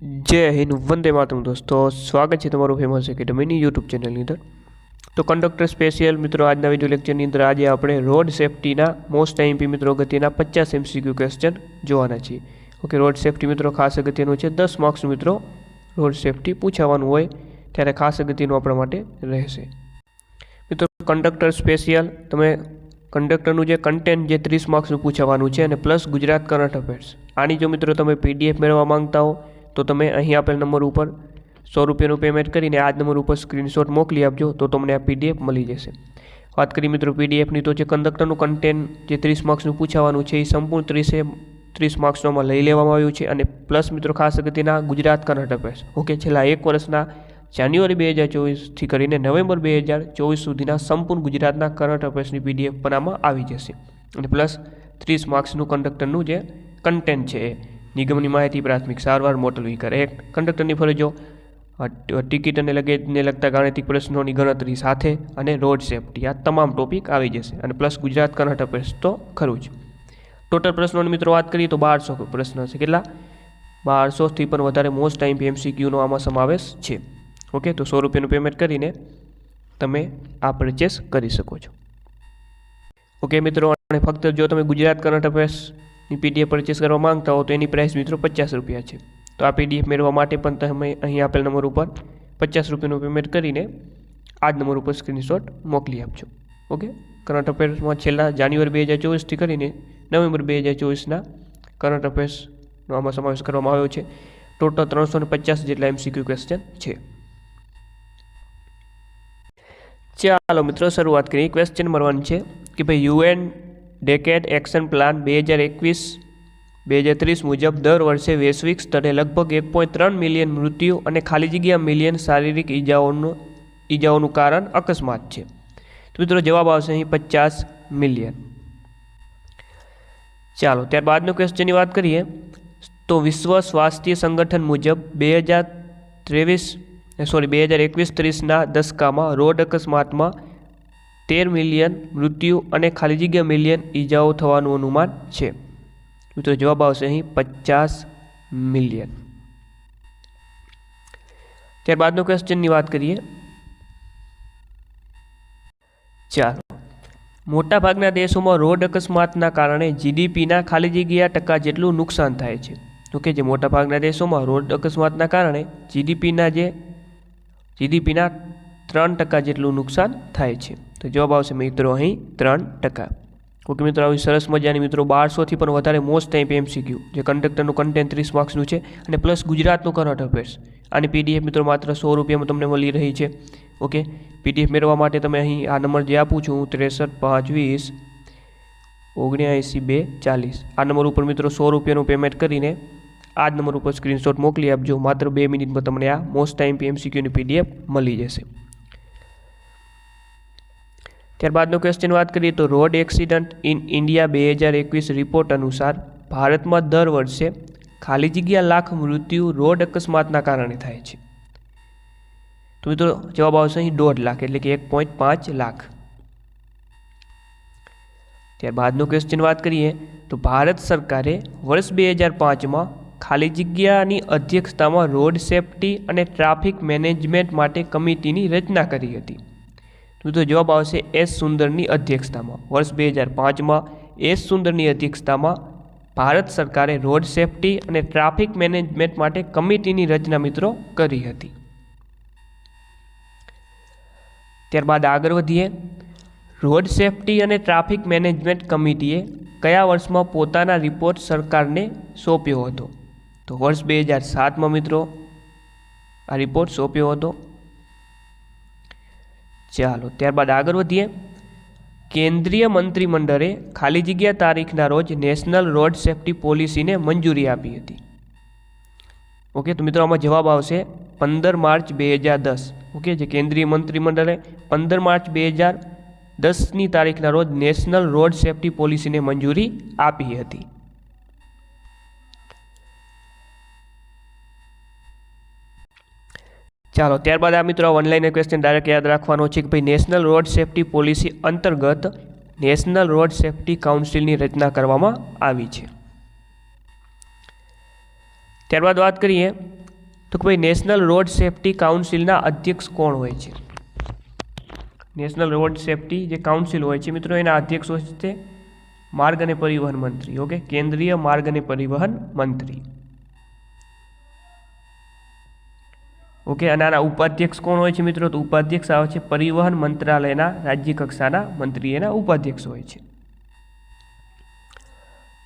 જય હિન્દ, વંદે માતરમ દોસ્તો. સ્વાગત છે તમારું ફેમસ એકેડમીની યુટ્યુબ ચેનલની અંદર. તો કંડક્ટર સ્પેશિયલ મિત્રો, આજના વીડિયો લેક્ચરની અંદર આજે આપણે રોડ સેફ્ટીના મોસ્ટ આઈમ્પી મિત્રો અગત્યના પચાસ એમસીક્યુ ક્વેશ્ચન જોવાના છીએ. ઓકે રોડ સેફટી મિત્રો, ખાસ અગત્યનું છે દસ માર્ક્સ મિત્રો રોડ સેફટી પૂછાવાનું હોય ત્યારે ખાસ અગત્યનું આપણા માટે રહેશે. મિત્રો કંડક્ટર સ્પેશિયલ તમે કંડક્ટરનું જે કન્ટેન્ટ જે ત્રીસ માર્ક્સનું પૂછાવાનું છે અને પ્લસ ગુજરાત કરંટ અફેર્સ આની જો મિત્રો તમે પીડીએફ મેળવવા માંગતા હો તો તમે અહીં આપેલ નંબર ઉપર સો રૂપિયાનું પેમેન્ટ કરીને આ જ નંબર ઉપર સ્ક્રીનશોટ મોકલી આપજો, તો તમને આ પીડીએફ મળી જશે. વાત કરી મિત્રો પીડીએફની તો જે કંડક્ટરનું કન્ટેન્ટ જે ત્રીસ માર્ક્સનું પૂછાવાનું છે, એ સંપૂર્ણ ત્રીસે, ત્રીસ માર્ક્સનોમાં લઈ લેવામાં આવ્યું છે અને પ્લસ મિત્રો ખાસ અગત્યના ગુજરાત કરંટ અફેર્સ ઓકે, છેલ્લા એક વર્ષના જાન્યુઆરી બે હજાર ચોવીસથી કરીને નવેમ્બર બે હજાર ચોવીસ સુધીના સંપૂર્ણ ગુજરાતના કરંટ અફેર્સની પીડીએફ બનાવવામાં આવી જશે. અને પ્લસ ત્રીસ માર્ક્સનું કંડક્ટરનું જે કન્ટેન્ટ છે એ. નિગમની માહિતી પ્રાથમિક સારવાર, મોટર વ્હીકલ એક્ટ કંડક્ટરની ફરજો ટિકિટ અને લગેજને લગતા ગાણિતિક પ્રશ્નોની ગણતરી સાથે અને રોડ સેફટી, આ તમામ ટોપિક આવી જશે અને પ્લસ ગુજરાત કર્ણાટક અફેર્સ તો ખરું જ. ટોટલ પ્રશ્નોની મિત્રો વાત કરીએ તો બારસો પ્રશ્ન છે. કેટલા? બારસોથી પણ વધારે મોસ્ટ ટાઈમ એમસીક્યુનો આમાં સમાવેશ છે. ઓકે તો સો રૂપિયાનું પેમેન્ટ કરીને તમે આ પરચેસ કરી શકો છો. ઓકે મિત્રો, અને ફક્ત જો તમે ગુજરાત કરંટ અફેર્સની પીડીએફ પરચેસ કરવા માંગતા હો તો એની પ્રાઇસ મિત્રો પચાસ રૂપિયા છે. તો આ પીડીએફ મેળવવા માટે પણ તમે અહીં આપેલ નંબર ઉપર પચાસ રૂપિયાનું પેમેન્ટ કરીને આ જ નંબર ઉપર સ્ક્રીનશોટ મોકલી આપજો. ઓકે કરંટ અફેર્સમાં છેલ્લા જાન્યુઆરી બે હજાર ચોવીસથી કરીને નવેમ્બર બે હજાર ચોવીસના કરંટ અફેર્સનો આમાં સમાવેશ કરવામાં આવ્યો છે. ટોટલ ત્રણસો ને પચાસ જેટલા એમસીક્યુ ક્વેશ્ચન છે. ચાલો મિત્રો, શરૂઆત કરીએ. ક્વેશ્ચન મળવાનું વન છે કે ભાઈ યુએન ડેકેડ એક્શન પ્લાન બે હજાર એકવીસ બે હજાર ત્રીસ મુજબ દર વર્ષે વૈશ્વિક સ્તરે લગભગ એક પોઈન્ટ ત્રણ મિલિયન મૃત્યુ અને ખાલી જગ્યા મિલિયન શારીરિક ઈજાઓનું ઈજાઓનું કારણ અકસ્માત છે. તો મિત્રો જવાબ આવશે અહીં પચાસ મિલિયન. ચાલો, ત્યારબાદનો ક્વેશ્ચનની વાત કરીએ. તો વિશ્વ સ્વાસ્થ્ય સંગઠન મુજબ બે હજાર ત્રેવીસ સોરી બે હજાર એકવીસ ત્રીસના દસકામાં રોડ અકસ્માતમાં તેર મિલિયન મૃત્યુ અને ખાલી જગ્યા મિલિયન ઈજાઓ થવાનું અનુમાન છે. મિત્રો, જવાબ આવશે અહીં પચાસ મિલિયન. ત્યારબાદનો ક્વેશ્ચનની વાત કરીએ. ચાલો. મોટાભાગના દેશોમાં રોડ અકસ્માતના કારણે જીડીપીના ખાલી જગ્યા ટકા જેટલું નુકસાન થાય છે. ઓકે જે મોટાભાગના દેશોમાં રોડ અકસ્માતના કારણે જીડીપીના જે, જીડીપીના ત્રણ ટકા જેટલું નુકસાન થાય છે. તો જવાબ આવશે મિત્રો અહીં ત્રણ ટકા. ઓકે મિત્રો, આવી સરસ મજાની મિત્રો બારસોથી પણ વધારે મોસ્ટ ટાઈપ એમસીક્યુ જે કંડક્ટરનું કન્ટેન્ટ ત્રીસ માર્ક્સનું છે અને પ્લસ ગુજરાતનું કરંટ અફેર્સ આની પીડીએફ મિત્રો માત્ર સો રૂપિયામાં તમને મળી રહી છે. ઓકે? પીડીએફ મેળવવા માટે તમે અહીં આ નંબર જે આપું છું, ત્રેસઠ પાંચ વીસ ઓગણ્યાએંસી બે, ચાલીસ. આ નંબર ઉપર મિત્રો સો રૂપિયાનું પેમેન્ટ કરીને આ જ નંબર ઉપર સ્ક્રીનશોટ મોકલી આપજો. માત્ર બે મિનિટમાં તમને આ મોસ્ટ ટાઈમ એમસીક્યુની પીડીએફ મળી જશે. ત્યારબાદનો ક્વેશ્ચન વાત કરીએ તો રોડ એક્સિડન્ટ ઇન ઇન્ડિયા બે હજાર એકવીસ રિપોર્ટ અનુસાર ભારતમાં દર વર્ષે ખાલી જગ્યા લાખ મૃત્યુ રોડ અકસ્માતના કારણે થાય છે. તો મિત્રો જવાબ આવશે અહીં દોઢ લાખ એટલે કે એક પોઈન્ટ પાંચ લાખ. ત્યારબાદનો ક્વેશ્ચન વાત કરીએ તો ભારત સરકારે વર્ષ બે હજાર પાંચમાં ખાલી જગ્યાની અધ્યક્ષતામાં રોડ સેફટી અને ટ્રાફિક મેનેજમેન્ટ માટે કમિટીની રચના કરી હતી. તો તો જવાબ આવશે એસ સુંદરની અધ્યક્ષતામાં. વર્ષ બે હજાર પાંચમાં એસ સુંદરની અધ્યક્ષતામાં ભારત સરકારે રોડ સેફટી અને ટ્રાફિક મેનેજમેન્ટ માટે કમિટીની રચના મિત્રો કરી હતી. ત્યારબાદ આગળ વધીએ. રોડ સેફટી અને ટ્રાફિક મેનેજમેન્ટ કમિટીએ કયા વર્ષમાં પોતાના રિપોર્ટ સરકારને સોંપ્યો હતો? તો વર્ષ બે હજાર સાતમાં મિત્રો આ રિપોર્ટ સોંપ્યો હતો. ચાલો, ત્યારબાદ આગળ વધીએ. કેન્દ્રીય મંત્રીમંડળે ખાલી જગ્યા તારીખના રોજ નેશનલ રોડ સેફટી પોલિસીને મંજૂરી આપી હતી. ઓકે, તો મિત્રો આમાં જવાબ આવશે પંદર માર્ચ બે હજાર દસ. ઓકે, જે કેન્દ્રીય મંત્રીમંડળે પંદર માર્ચ બે હજાર દસની તારીખના રોજ નેશનલ રોડ સેફ્ટી પોલિસીને મંજૂરી આપી હતી. ચાલો, ત્યારબાદ આ મિત્રો ઓનલાઈન ક્વેશ્ચન ડાયરેક્ટ યાદ રાખવાનો છે કે ભાઈ નેશનલ રોડ સેફટી પોલિસી અંતર્ગત નેશનલ રોડ સેફટી કાઉન્સિલની રચના કરવામાં આવી છે. ત્યારબાદ વાત કરીએ તો કે ભાઈ નેશનલ રોડ સેફ્ટી કાઉન્સિલના અધ્યક્ષ કોણ હોય છે? નેશનલ રોડ સેફ્ટી જે કાઉન્સિલ હોય છે, મિત્રો, એના અધ્યક્ષ હોય છે માર્ગ અને પરિવહન મંત્રી ઓકે કેન્દ્રીય માર્ગ અને પરિવહન મંત્રી. ઓકે, અને આના ઉપાધ્યક્ષ કોણ હોય છે મિત્રો? તો ઉપાધ્યક્ષ આવે છે પરિવહન મંત્રાલયના રાજ્ય કક્ષાના મંત્રી. એના ઉપાધ્યક્ષ હોય છે.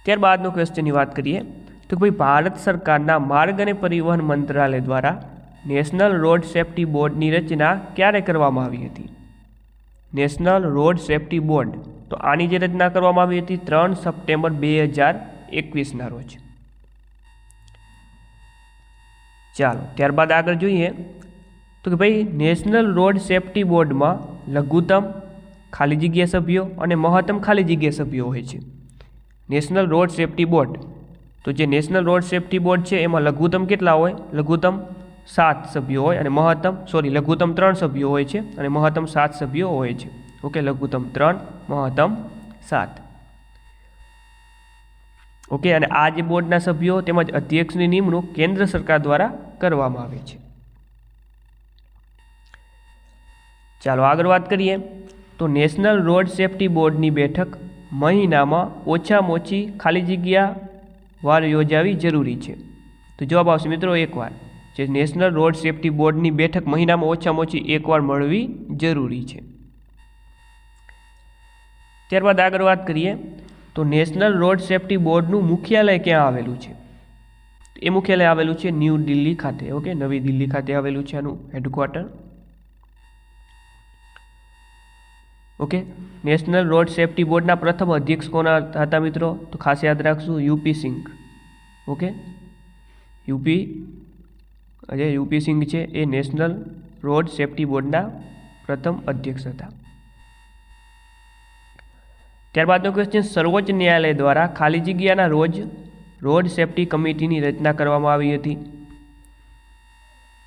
ત્યારબાદનો ક્વેશ્ચનની વાત કરીએ, તો ભાઈ ભારત સરકારના માર્ગ અને પરિવહન મંત્રાલય દ્વારા નેશનલ રોડ સેફ્ટી બોર્ડની રચના ક્યારે કરવામાં આવી હતી? નેશનલ રોડ સેફ્ટી બોર્ડ તો આની જે રચના કરવામાં આવી હતી ત્રણ સપ્ટેમ્બર બે હજાર એકવીસના રોજ. ચાલો, ત્યારબાદ આગળ જોઈએ તો કે ભાઈ નેશનલ રોડ સેફટી બોર્ડમાં લઘુત્તમ ખાલી જગ્યા સભ્યો અને મહત્તમ ખાલી જગ્યા સભ્યો હોય છે. નેશનલ રોડ સેફટી બોર્ડ તો જે નેશનલ રોડ સેફટી બોર્ડ છે, એમાં લઘુત્તમ કેટલા હોય? લઘુત્તમ સાત સભ્યો હોય અને મહત્તમ સોરી લઘુત્તમ ત્રણ સભ્યો હોય છે અને મહત્તમ સાત સભ્યો હોય છે. ઓકે, લઘુત્તમ ત્રણ, મહત્તમ સાત. ઓકે, અને આ જે બોર્ડના સભ્યો તેમજ અધ્યક્ષની નિમણૂક કેન્દ્ર સરકાર દ્વારા કરવામાં આવે છે. ચાલો આગળ વાત કરીએ. તો નેશનલ રોડ સેફટી બોર્ડની બેઠક મહિનામાં ઓછામાં ઓછી ખાલી જગ્યા વાર યોજાવી જરૂરી છે. તો જવાબ આવશે મિત્રો એકવાર. જે નેશનલ રોડ સેફટી બોર્ડની બેઠક મહિનામાં ઓછામાં ઓછી એકવાર મળવી જરૂરી છે. ત્યારબાદ આગળ વાત કરીએ. તો નેશનલ રોડ સેફ્ટી બોર્ડનું મુખ્યાલય ક્યાં આવેલું છે? એ મુખ્યાલય આવેલું છે ન્યૂ દિલ્હી ખાતે ઓકે નવી દિલ્હી ખાતે આવેલું છે આનું headquarter okay national road safety બોર્ડના પ્રથમ અધ્યક્ષ કોના હતા મિત્રો? તો ખાસ યાદ રાખશું યુપી સિંઘ. ઓકે યુપી જે યુપી સિંઘ છે, એ નેશનલ રોડ સેફ્ટી બોર્ડના પ્રથમ અધ્યક્ષ હતા. ત્યારબાદનો ક્વેશ્ચન સર્વોચ્ચ ન્યાયાલય દ્વારા ખાલી જગ્યાના રોજ, રોડ સેફટી કમિટીની રચના કરવામાં આવી હતી.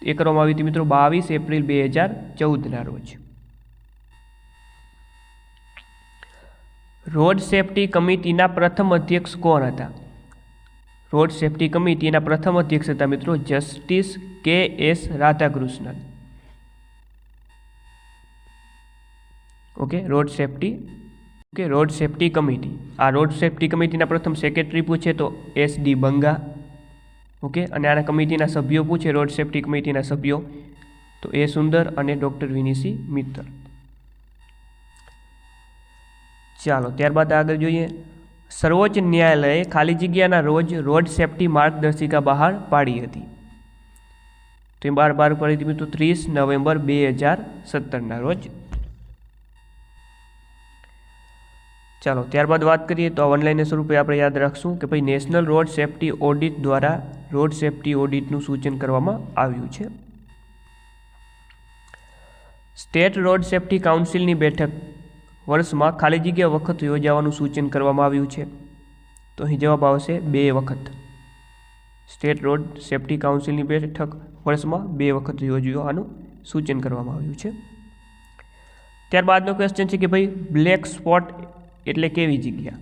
એ કરવામાં આવી હતી મિત્રો બાવીસ એપ્રિલ બે હજાર ચૌદના રોજ. રોડ સેફટી કમિટીના પ્રથમ અધ્યક્ષ કોણ હતા? રોડ સેફટી કમિટીના પ્રથમ અધ્યક્ષ હતા મિત્રો justice K S Radhakrishnan. Okay, road safety okay road safety committee. આ રોડ સેફટી કમિટીના પ્રથમ સેક્રેટરી પૂછે તો એસ ડી બંગા. ઓકે? અને આના કમિટીના સભ્યો પૂછે રોડ સેફટી કમિટીના સભ્યો. તો એ સુંદર અને ડૉક્ટર વિનિસી મિત્તલ. ચાલો, ત્યારબાદ આગળ જોઈએ. સર્વોચ્ચ ન્યાયાલયે ખાલી જગ્યાના રોજ રોડ સેફટી માર્ગદર્શિકા બહાર પાડી હતી. તો એ બાર બાર હતી મિત્રો, ત્રીસ નવેમ્બર બે હજાર સત્તરના રોજ. ચાલો, ત્યારબાદ વાત કરીએ તો ઓનલાઈન સ્વરૂપે આપણે યાદ રાખશું કે ભાઈ નેશનલ રોડ સેફ્ટી ઓડિટ દ્વારા રોડ સેફ્ટી ઓડિટનું સૂચન કરવામાં આવ્યું છે. સ્ટેટ રોડ સેફ્ટી કાઉન્સિલની બેઠક. વર્ષમાં ખાલી જગ્યા વખત યોજાવાનું સૂચન કરવામાં આવ્યું છે. તો અહીં જવાબ આવશે બે વખત. સ્ટેટ રોડ સેફ્ટી કાઉન્સિલની બેઠક વર્ષમાં બે વખત યોજવાનું સૂચન કરવામાં આવ્યું છે. ત્યારબાદનો ક્વેશ્ચન છે કે ભાઈ બ્લેક સ્પોટ એટલે કેવી જગ્યા.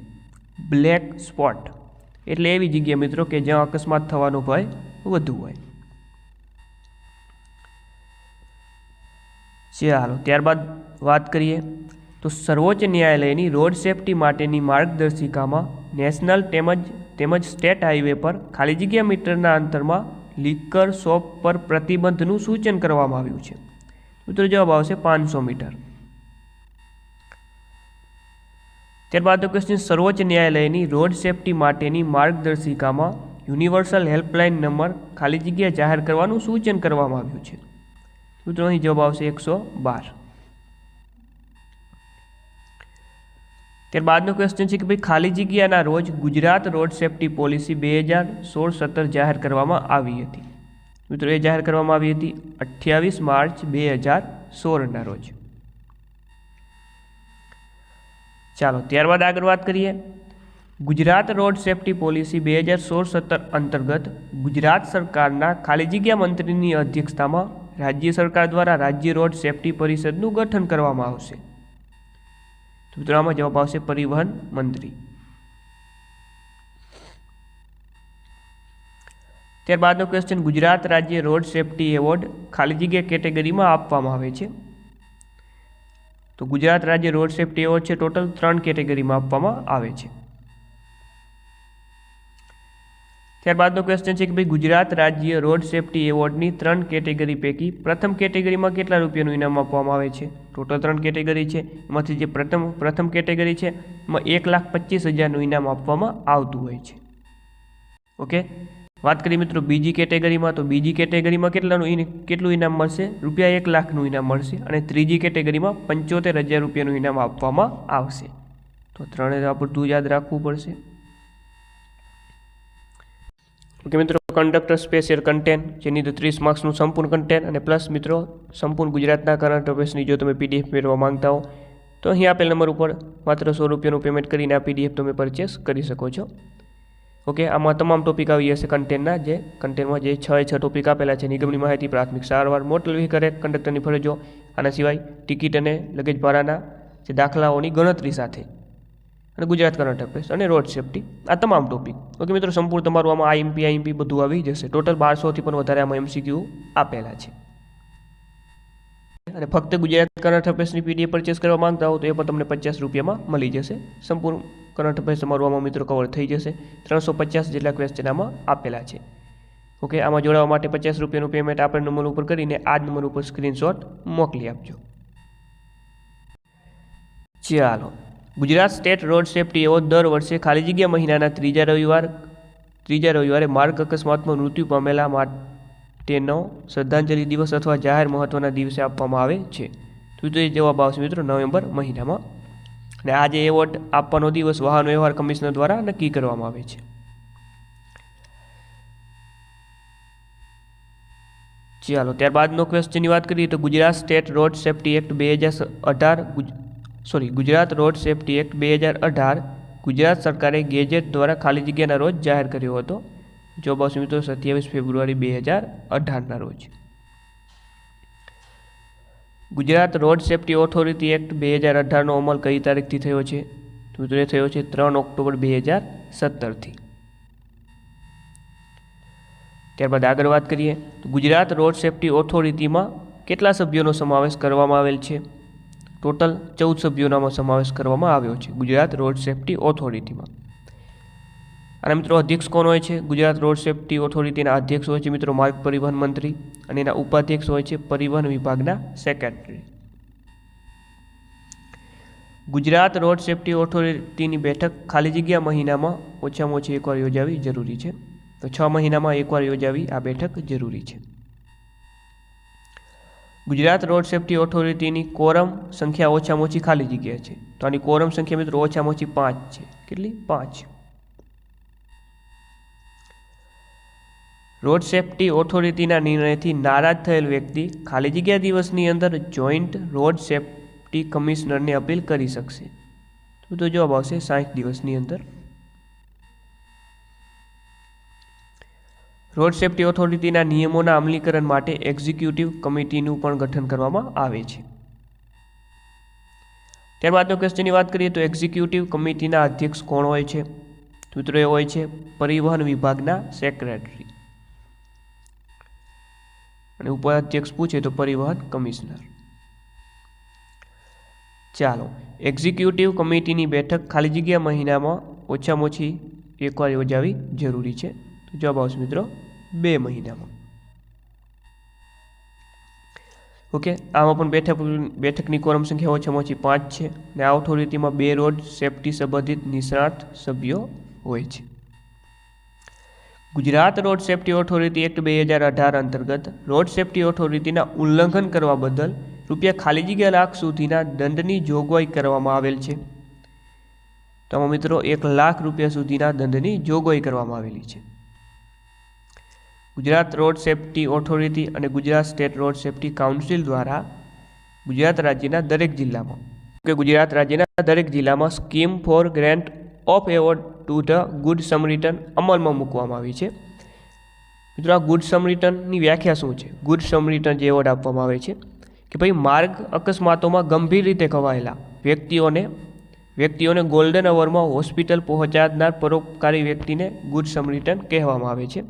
બ્લેક સ્પોટ એટલે એવી જગ્યા મિત્રો કે જ્યાં અકસ્માત થવાનો ભય વધુ હોય. ચાલો ત્યારબાદ વાત કરીએ. તો સર્વોચ્ચ ન્યાયાલયની રોડ સેફટી માટેની માર્ગદર્શિકામાં નેશનલ તેમજ તેમજ સ્ટેટ હાઈવે પર ખાલી જગ્યા મીટરના અંતરમાં લીકર શોપ પર પ્રતિબંધનું સૂચન કરવામાં આવ્યું છે. મિત્રો જવાબ આવશે પાંચસો મીટર. ત્યારબાદ ક્વેશ્ચન સર્વોચ્ચ ન્યાયાલયની રોડ સેફટી માટેની માર્ગદર્શિકામાં યુનિવર્સલ હેલ્પલાઇન નંબર ખાલી જગ્યા જાહેર કરવાનું સૂચન કરવામાં આવ્યું છે. મિત્રો જવાબ આવશે એકસો બાર. ત્યારબાદનો ક્વેશ્ચન છે કે ભાઈ, ખાલી જગ્યાના રોજ ગુજરાત રોડ સેફટી પોલિસી બે હજાર સોળ સત્તર જાહેર કરવામાં આવી હતી. મિત્રો, એ જાહેર કરવામાં આવી હતી અઠ્યાવીસ માર્ચ બે હજાર સોળના રોજ. ચાલો ત્યારબાદ આગળ વાત કરીએ. ગુજરાત રોડ સેફટી પોલિસી બે હજાર સોળ સત્તર અંતર્ગત ગુજરાત સરકારના ખાલી જગ્યા મંત્રીની અધ્યક્ષતામાં રાજ્ય સરકાર દ્વારા રાજ્ય રોડ સેફટી પરિષદનું ગઠન કરવામાં આવશે. તો જવાબ આવશે પરિવહન મંત્રી. ત્યારબાદનો ક્વેશ્ચન ગુજરાત રાજ્ય રોડ સેફટી એવોર્ડ ખાલી જગ્યા કેટેગરીમાં આપવામાં આવે છે. તો ગુજરાત રાજ્ય રોડ સેફટી એવોર્ડ છે ટોટલ ત્રણ કેટેગરીમાં આપવામાં આવે છે. ત્યારબાદનો ક્વેશ્ચન છે કે ભાઈ ગુજરાત રાજ્ય રોડ સેફટી એવોર્ડની ત્રણ કેટેગરી પૈકી પ્રથમ કેટેગરીમાં કેટલા રૂપિયાનું ઇનામ આપવામાં આવે છે? ટોટલ ત્રણ કેટેગરી છે, એમાંથી જે પ્રથમ પ્રથમ કેટેગરી છે, એમાં એક લાખ પચીસ હજારનું ઇનામ આપવામાં આવતું હોય છે. ઓકે? વાત કરીએ મિત્રો, બીજી કેટેગરીમાં તો બીજી કેટેગરીમાં કેટલાનું કેટલું ઇનામ મળશે? રૂપિયા એક લાખનું ઇનામ મળશે અને ત્રીજી કેટેગરીમાં પંચોતેર હજાર રૂપિયાનું ઇનામ આપવામાં આવશે. તો ત્રણે આ બધું યાદ રાખવું પડશે. ઓકે મિત્રો કંડક્ટર સ્પેશિયલ કન્ટેન્ટ જેની અંદર ત્રીસ માર્ક્સનું સંપૂર્ણ કન્ટેન્ટ અને પ્લસ મિત્રો, સંપૂર્ણ ગુજરાતના કરંટ અફેર્સની જો તમે પીડીએફ મેળવવા માંગતા હો, તો અહીં આપેલ નંબર ઉપર માત્ર સો રૂપિયાનું પેમેન્ટ કરીને આ પીડીએફ તમે પરચેસ કરી શકો છો. ઓકે આમાં તમામ ટોપિક આવી જશે કન્ટેન્ટના જે કન્ટેન્ટમાં જે છ છ ટોપિક આપેલા છે નિગમની માહિતી, પ્રાથમિક સારવાર મોટર વ્હીકલ એક્ટ કંડક્ટરની ફરજો, આના સિવાય ટિકિટ અને લગેજ ભાડાના જે દાખલાઓની ગણતરી સાથે. અને ગુજરાત કરંટ અફેર્સ અને રોડ સેફટી આ તમામ ટોપિક ઓકે મિત્રો, સંપૂર્ણ તમારું આમાં આઈએમપી આઈએમપી બધું આવી જશે. ટોટલ બારસોથી પણ વધારે આમાં એમસીક્યુ આપેલા છે. અને ફક્ત ગુજરાત કરંટ અફેર્સની પીડીએફ પરચેસ કરવા માંગતા હો તો એ પણ તમને પચાસ રૂપિયામાં મળી જશે. સંપૂર્ણ કરંટ અફેર્સ તમારું મિત્રો કવર થઈ જશે. ત્રણસો પચાસ જેટલા ક્વેશ્ચન આમાં આપેલા છે. ઓકે આમાં જોડાવા માટે પચાસ રૂપિયાનું પેમેન્ટ આપણે નંબર ઉપર કરીને આ જ નંબર ઉપર સ્ક્રીનશોટ મોકલી આપજો. ચાલો. Gujarat state road safety award દર વર્ષે ખાલી જગ્યા મહિનાના ત્રીજા રવિવાર, ત્રીજા રવિવારે માર્ગ અકસ્માતમાં મૃત્યુ પામેલા માટેનો શ્રદ્ધાંજલિ દિવસ અથવા જાહેર મહત્ત્વના દિવસે આપવામાં આવે છે. તે જવાબ આવશે મિત્રો નવેમ્બર મહિનામાં. અને આજે એવોર્ડ આપવાનો દિવસ વાહન વ્યવહાર કમિશનર દ્વારા નક્કી કરવામાં આવે છે. ચાલો, ત્યારબાદનો ક્વેશ્ચનની વાત કરીએ તો Gujarat state road safety act બે હજાર અઢાર sorry Gujarat road safety act બે હજાર અઢાર ગુજરાત સરકારે ગેજેટ દ્વારા ખાલી જગ્યાના રોજ જાહેર કર્યો હતો. જો બસ મિત્રો, સત્યાવીસ ફેબ્રુઆરી બે હજાર અઢારના રોજ. Gujarat road safety authority act બે હજાર અઢારનો અમલ કઈ તારીખથી થયો છે? તો એ થયો છે ત્રણ ઓક્ટોબર બે હજાર સત્તરથી. ત્યારબાદ આગળ વાત કરીએ, તો ગુજરાત રોડ સેફટી ઓથોરિટીમાં કેટલા સભ્યોનો સમાવેશ કરવામાં આવેલ છે? ટોટલ ચૌદ સભ્યોનામાં સમાવેશ કરવામાં આવ્યો છે ગુજરાત રોડ સેફટી ઓથોરિટીમાં. અને મિત્રો અધ્યક્ષ કોણ હોય છે? ગુજરાત રોડ સેફ્ટી ઓથોરિટીના અધ્યક્ષ હોય છે મિત્રો માર્ગ પરિવહન મંત્રી અને એના ઉપાધ્યક્ષ હોય છે પરિવહન વિભાગના સેક્રેટરી. ગુજરાત રોડ સેફ્ટી ઓથોરિટીની બેઠક ખાલી જગ્યા મહિનામાં ઓછામાં ઓછી એકવાર યોજાવી જરૂરી છે. તો છ મહિનામાં એકવાર યોજાવી આ બેઠક જરૂરી છે. ગુજરાત રોડ સેફટી ઓથોરિટીની કોરમ સંખ્યા ઓછામાં ઓછી ખાલી જગ્યા છે. તો આની કોરમ સંખ્યા મિત્રો ઓછામાં ઓછી પાંચ છે. કેટલી? પાંચ. રોડ સેફટી ઓથોરિટીના નિર્ણયથી નારાજ થયેલ વ્યક્તિ ખાલી જગ્યા દિવસની અંદર જોઈન્ટ રોડ સેફટી કમિશનરને અપીલ કરી શકશે. તો તો જવાબ આવશે સાઠ દિવસની અંદર. રોડ સેફટી ઓથોરિટીના નિયમોના અમલીકરણ માટે એક્ઝિક્યુટિવ કમિટીનું પણ ગઠન કરવામાં આવે છે. ત્યારબાદનો ક્વેશ્ચનની વાત કરીએ તો એક્ઝિક્યુટિવ કમિટીના અધ્યક્ષ કોણ હોય છે? સૂત્રો હોય છે પરિવહન વિભાગના સેક્રેટરી. અને ઉપાધ્યક્ષ પૂછે તો પરિવહન કમિશનર. ચાલો એક્ઝિક્યુટિવ કમિટીની બેઠક ખાલી જગ્યા મહિનામાં ઓછામાં ઓછી એકવાર યોજાવી જરૂરી છે. તો જવાબ આવશે મિત્રો, બે મહિનામાં. ઓકે, આમાં પણ બેઠક, બેઠકની કોરમ સંખ્યા ઓછામાં ઓછી પાંચ છે. ને આ ઓથોરિટીમાં બે રોડ સેફટી સંબંધિત નિષ્ણાત સભ્યો હોય છે. Gujarat road safety authority act બે હજાર અઢાર અંતર્ગત રોડ સેફટી ઓથોરિટીના ઉલ્લંઘન કરવા બદલ રૂપિયા ખાલી જગ્યા લાખ સુધીના દંડની જોગવાઈ કરવામાં આવેલ છે. તમામ મિત્રો, એક લાખ રૂપિયા સુધીના દંડની જોગવાઈ કરવામાં આવેલી છે. ગુજરાત રોડ સેફ્ટી ઓથોરિટી અને Gujarat state road safety council દ્વારા ગુજરાત રાજ્યના દરેક જિલ્લામાં કે ગુજરાત રાજ્યના દરેક જિલ્લામાં scheme for grant of award to the good samaritan અમલમાં મૂકવામાં આવી છે મિત્રો આ ગુડ સમરિટનની વ્યાખ્યા શું છે ગુડ સમરિટન જે એવોર્ડ આપવામાં આવે છે કે ભાઈ માર્ગ અકસ્માતોમાં ગંભીર રીતે ખવાયેલા વ્યક્તિઓને વ્યક્તિઓને ગોલ્ડન અવરમાં હોસ્પિટલ પહોંચાડનાર પરોપકારી વ્યક્તિને ગુડ સમરિટન કહેવામાં આવે છે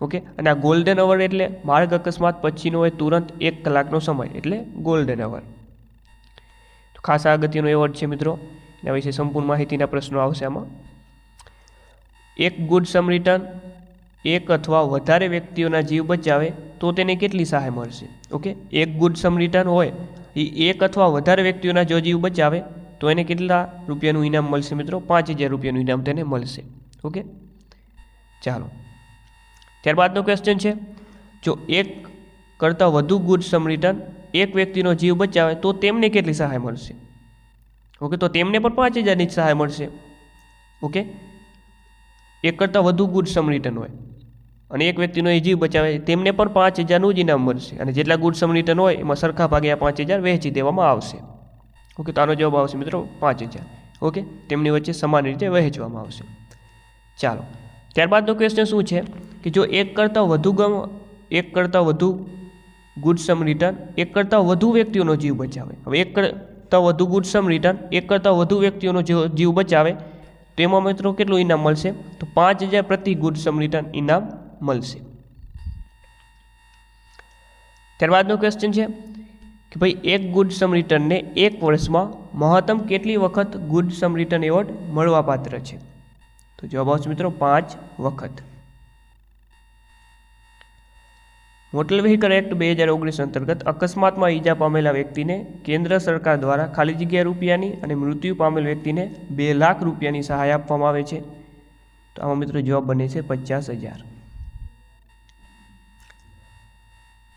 ઓકે અને આ ગોલ્ડન અવર એટલે માર્ગ અકસ્માત પછીનો હોય તુરંત એક કલાકનો સમય એટલે ગોલ્ડન અવર ખાસ અગત્યનો એવોર્ડ છે મિત્રો એના વિશે સંપૂર્ણ માહિતીના પ્રશ્નો આવશે આમાં એક ગુડ સમ રિટર્ન એક અથવા વધારે વ્યક્તિઓના જીવ બચાવે, તો તેને કેટલી સહાય મળશે? ઓકે એક ગુડ સમ રિટર્ન હોય, એ એક અથવા વધારે વ્યક્તિઓના જો જીવ બચાવે, તો એને કેટલા રૂપિયાનું ઇનામ મળશે મિત્રો? પાંચ હજાર રૂપિયાનું ઇનામ તેને મળશે. ઓકે ચાલો. ત્યારબાદનો ક્વેશ્ચન છે, જો એક કરતાં વધુ ગુડ સમ એક વ્યક્તિનો જીવ બચાવે, તો તેમને કેટલી સહાય મળશે? ઓકે તો તેમને પણ પાંચ હજારની સહાય મળશે. ઓકે એક કરતાં વધુ ગુડ સમ રિટર્ન હોય. અને એક વ્યક્તિનો એ જીવ બચાવે તેમને પણ પાંચ હજારનું જ ઇનામ મળશે. અને જેટલા ગુડ સમ રિટર્ન હોય, એમાં સરખા ભાગે આ પાંચ હજાર વહેંચી દેવામાં આવશે. ઓકે, તો આનો જવાબ આવશે મિત્રો પાંચ હજાર. ઓકે, તેમની વચ્ચે સમાન રીતે વહેંચવામાં આવશે. ચાલો ત્યારબાદનો ક્વેશ્ચન શું છે? કે જો એક કરતાં વધુ ગમ, એક કરતાં વધુ ગુડ સમ રિટર્ન એક કરતાં વધુ વ્યક્તિઓનો જીવ બચાવે. હવે એક કરતાં વધુ ગુડ સમ રિટર્ન એક કરતાં વધુ વ્યક્તિઓનો જીવ બચાવે. તો એમાં મિત્રો કેટલું ઇનામ મળશે? તો પાંચ હજાર પ્રતિ ગુડ રિટર્ન ઇનામ મળશે. ત્યારબાદનો ક્વેશ્ચન છે કે ભાઈ એક ગુડ સમ રિટર્નને એક વર્ષમાં મહત્તમ કેટલી વખત ગુડ સમ રિટર્ન એવોર્ડ મળવાપાત્ર છે? તો જવાબ આવશે મિત્રો પાંચ વખત. મોટર વ્હીકલ એક્ટ બે હજાર ઓગણીસ અંતર્ગત અકસ્માતમાં ઈજા પામેલા વ્યક્તિને કેન્દ્ર સરકાર દ્વારા ખાલી જગ્યા રૂપિયાની અને મૃત્યુ પામેલ વ્યક્તિને બે લાખ રૂપિયાની સહાય આપવામાં આવે છે. તો આમાં મિત્રો જવાબ બને છે પચાસ હજાર.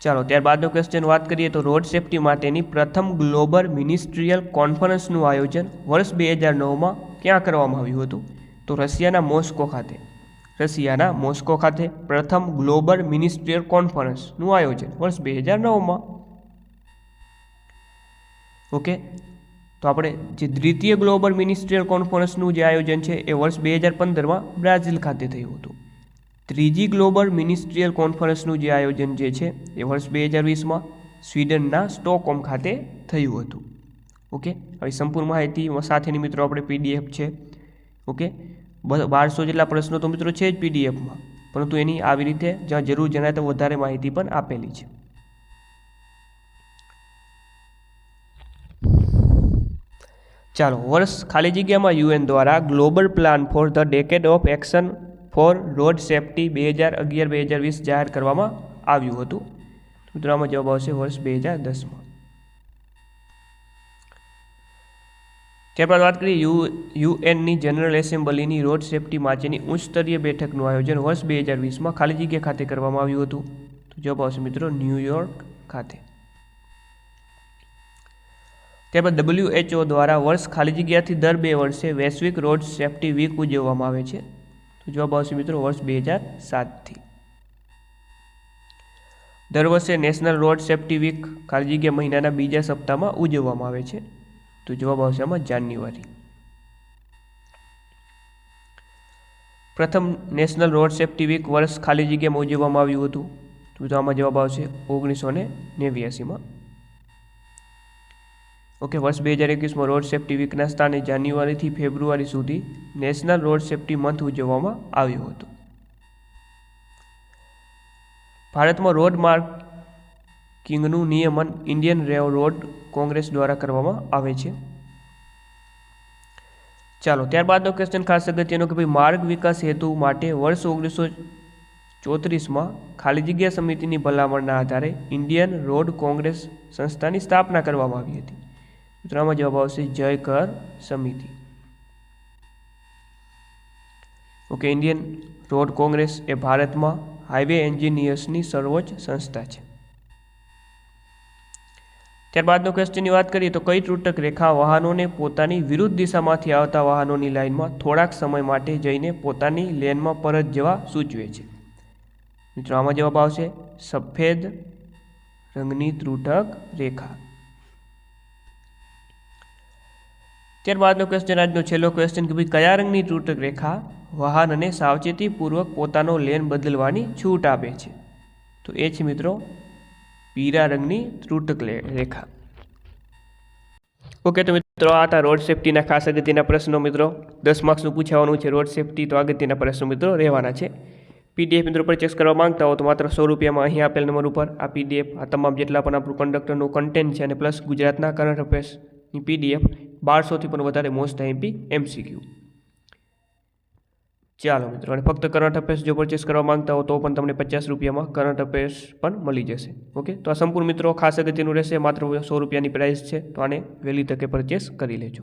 ચાલો, ત્યારબાદનો ક્વેશ્ચન વાત કરીએ તો રોડ સેફટી માટેની પ્રથમ ગ્લોબલ મિનિસ્ટ્રીયલ કોન્ફરન્સનું આયોજન વર્ષ બે હજાર નવમાં ક્યાં કરવામાં આવ્યું હતું? તો રશિયાના મોસ્કો ખાતે. રશિયાના મોસ્કો ખાતે પ્રથમ ગ્લોબલ મિનિસ્ટ્રીયલ કોન્ફરન્સનું આયોજન, વર્ષ બે હજાર નવમાં. ઓકે? તો આપણે જે દ્વિતીય ગ્લોબલ મિનિસ્ટ્રીયલ કોન્ફરન્સનું જે આયોજન છે, એ વર્ષ બે હજાર પંદરમાં બ્રાઝિલ ખાતે થયું હતું. ત્રીજી ગ્લોબલ મિનિસ્ટ્રીયલ કોન્ફરન્સનું જે આયોજન જે છે, એ વર્ષ બે હજાર વીસમાં સ્વીડનના સ્ટોકહોમ ખાતે થયું હતું. ઓકે? હવે સંપૂર્ણ માહિતી સાથેની મિત્રો, આપણે પીડીએફ છે. ઓકે? બારસો જેટલા પ્રશ્નો તો મિત્રો છે જ પીડીએફમાં પરંતુ એની આવી રીતે જ્યાં જરૂર જણાય તો વધારે માહિતી પણ આપેલી છે. ચાલો, વર્ષ ખાલી જગ્યામાં યુએન દ્વારા global plan for the decade of action for road safety બે હજાર અગિયાર બે હજાર વીસ જાહેર કરવામાં આવ્યું હતું. મિત્રો, આમાં જવાબ આવશે વર્ષ બે હજાર દસમાં. ત્યારબાદ વાત કરીએ યુ, યુએનની જનરલ એસેમ્બલીની રોડ સેફટી માટેની ઉચ્ચ સ્તરીય બેઠકનું આયોજન વર્ષ બે હજાર વીસમાં ખાલી જગ્યા ખાતે કરવામાં આવ્યું હતું. તો જવાબ આવશે મિત્રો ન્યૂયોર્ક ખાતે. ત્યારબાદ ડબલ્યુએચઓ દ્વારા વર્ષ ખાલી જગ્યાથી દર બે વર્ષે વૈશ્વિક રોડ સેફટી વીક ઉજવવામાં આવે છે. તો જવાબ આવશે મિત્રો વર્ષ બે હજાર સાતથી. દર વર્ષે નેશનલ રોડ સેફટી વીક ખાલી જગ્યા મહિનાના બીજા સપ્તાહમાં ઉજવવામાં આવે છે. તો જવાબ આવશે આમાં જાન્યુઆરી. પ્રથમ નેશનલ રોડ સેફ્ટી વીક વર્ષ ખાલી જગ્યામાં ઉજવવામાં આવ્યું હતું. તો આમાં જવાબ આવશે ઓગણીસો ને નેવ્યાસીમાં. ઓકે, વર્ષ બે હજાર એકવીસમાં રોડ સેફ્ટી વીકના સ્થાને જાન્યુઆરીથી ફેબ્રુઆરી સુધી નેશનલ રોડ સેફટી મંથ ઉજવવામાં આવ્યું હતું. ભારતમાં રોડ માર્કિંગનું નિયમન ઇન્ડિયન રેવ રોડ કોંગ્રેસ દ્વારા કરવામાં આવે છે. ચાલો ત્યારબાદનો ક્વેશ્ચન ખાસ અગત્યનો કે ભાઈ માર્ગ વિકાસ હેતુ માટે વર્ષ ઓગણીસો ચોત્રીસમાં ખાલી જગ્યા સમિતિની ભલામણના આધારે ઇન્ડિયન રોડ કોંગ્રેસ સંસ્થાની સ્થાપના કરવામાં આવી હતી. મિત્રોમાં જવાબ આવશે જય કર સમિતિ. ઓકે, ઇન્ડિયન રોડ કોંગ્રેસ એ ભારતમાં હાઈવે એન્જિનિયર્સની સર્વોચ્ચ સંસ્થા છે. ત્યારબાદનો ક્વેશ્ચનની વાત કરીએ તો કઈ ત્રુટક રેખા વાહનોને પોતાની વિરુદ્ધ દિશામાંથી આવતા વાહનોની લાઇનમાં થોડાક સમય માટે જઈને પોતાની લેનમાં પરત જવા સૂચવે છે? મિત્રો, આમાં જવાબ આવશે સફેદ રંગની ત્રુટક રેખા. ત્યારબાદનો ક્વેશ્ચન આજનો છેલ્લો ક્વેશ્ચન કે ભાઈ, કયા રંગની ત્રુટક રેખા વાહનને સાવચેતીપૂર્વક પોતાનો લેન બદલવાની છૂટ આપે છે? તો એ છે મિત્રો પીળા રંગની ત્રુટક રેખા. ઓકે, તો મિત્રો, આ હતા રોડ સેફટીના ખાસ અગત્યના પ્રશ્નો, મિત્રો. દસ માર્ક્સનું પૂછાવાનું છે રોડ સેફટી તો અગત્યના પ્રશ્નો, મિત્રો, રહેવાના છે. પીડીએફ મિત્રો પરચેસ કરવા માંગતા હો તો માત્ર સો રૂપિયામાં અહીં આપેલ નંબર ઉપર આ પીડીએફ આ તમામ જેટલા પણ આપણું કંડક્ટરનું કન્ટેન્ટ છે અને પ્લસ ગુજરાતના કરંટ અફેર્સની પીડીએફ બારસોથી પણ વધારે મોસ્ટ એમપી એમસીક્યુ ચાલો મિત્રો, અને ફક્ત કરંટ અફેર્સ જો પરચેસ કરવા માંગતા હો તો પણ તમને પચાસ રૂપિયામાં કરંટ અફેર્સ પણ મળી જશે. ઓકે તો આ સંપૂર્ણ મિત્રો ખાસ અગત્યનું રહેશે, માત્ર સો રૂપિયાની પ્રાઇસ છે, તો આને વહેલી તકે પરચેસ કરી લેજો.